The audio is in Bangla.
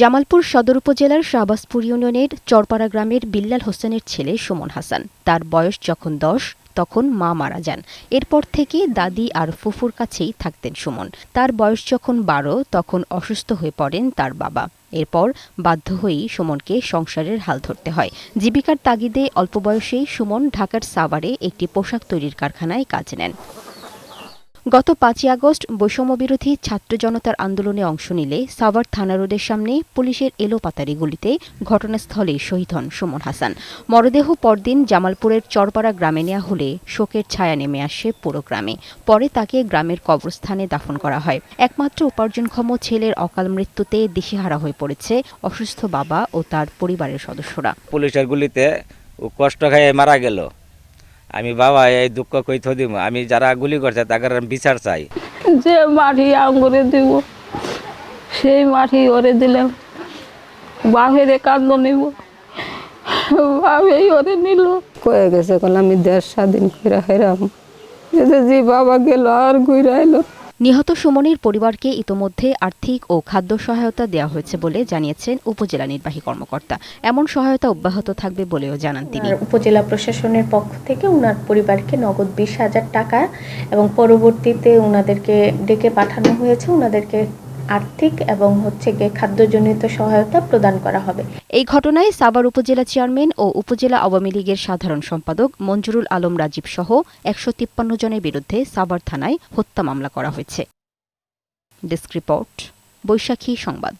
জামালপুর সদর উপজেলার শাহবাজপুর ইউনিয়নের চরপাড়া গ্রামের বিল্লাল হোসেনের ছেলে সুমন হাসান। তার বয়স যখন দশ, তখন মা মারা যান। এরপর থেকে দাদি আর ফুফুর কাছেই থাকতেন সুমন। তার বয়স যখন বারো, তখন অসুস্থ হয়ে পড়েন তার বাবা। এরপর বাধ্য হয়েই সুমনকে সংসারের হাল ধরতে হয়। জীবিকার তাগিদে অল্প বয়সেই সুমন ঢাকার সাভারে একটি পোশাক তৈরির কারখানায় কাজ নেন। গত পাঁচই আগস্ট বৈষম্যবিরোধী ছাত্র জনতার আন্দোলনে অংশ নিলে সাভার থানা রোডের সামনে পুলিশের এলোপাতারি গুলিতে ঘটনাস্থলে শহীদ হন সুমন হাসান। মরদেহ পরদিন জামালপুরের চরপাড়া গ্রামে নেওয়া হলে শোকের ছায়া নেমে আসে পুরো গ্রামে। পরে তাকে গ্রামের কবরস্থানে দাফন করা হয়। একমাত্র উপার্জনক্ষম ছেলের অকাল মৃত্যুতে দিশেহারা হয়ে পড়েছে অসুস্থ বাবা ও তার পরিবারের সদস্যরা। পুলিশের গুলিতে কষ্ট খাইয়ে মারা গেল। আমি বাবা এই দুঃখ কই থ দিব আমি যারা গুলি করছে তাকে আমি বিচার চাই। যে মাটি আঙ্গুরে দিব সেই মাটি ওরে দিলাম বাপেরে কান্দ নিব। বাপেই ওরে নিল। কয়ে গেছে কল আমি দেড় স্বাধীন করে হেরাম। যে জি বাবা গেল আর ঘুরে এলো। নিহত সুমনির পরিবারকে ইতোমধ্যে আর্থিক ও খাদ্য সহায়তা দেওয়া হয়েছে বলে জানিয়েছেন উপজেলা নির্বাহী কর্মকর্তা। এমন সহায়তা অব্যাহত থাকবে বলেও জানান তিনি। উপজেলা প্রশাসনের পক্ষ থেকে উনার পরিবারকে নগদ বিশ হাজার টাকা এবং পরবর্তীতে উনাদেরকে ডেকে পাঠানো হয়েছে। উনাদেরকে আর্থিক এবং হচ্ছে গিয়ে খাদ্যজনিত সহায়তা প্রদান করা হবে। এই ঘটনায় সাভার উপজেলা চেয়ারম্যান ও উপজেলা আওয়ামী লীগের সাধারণ সম্পাদক মঞ্জুরুল আলম রাজীব সহ একশো তিপ্পান্ন জনের বিরুদ্ধে সাভার থানায় হত্যা মামলা করা হয়েছে। ডেস্ক রিপোর্ট, বৈশাখী সংবাদ।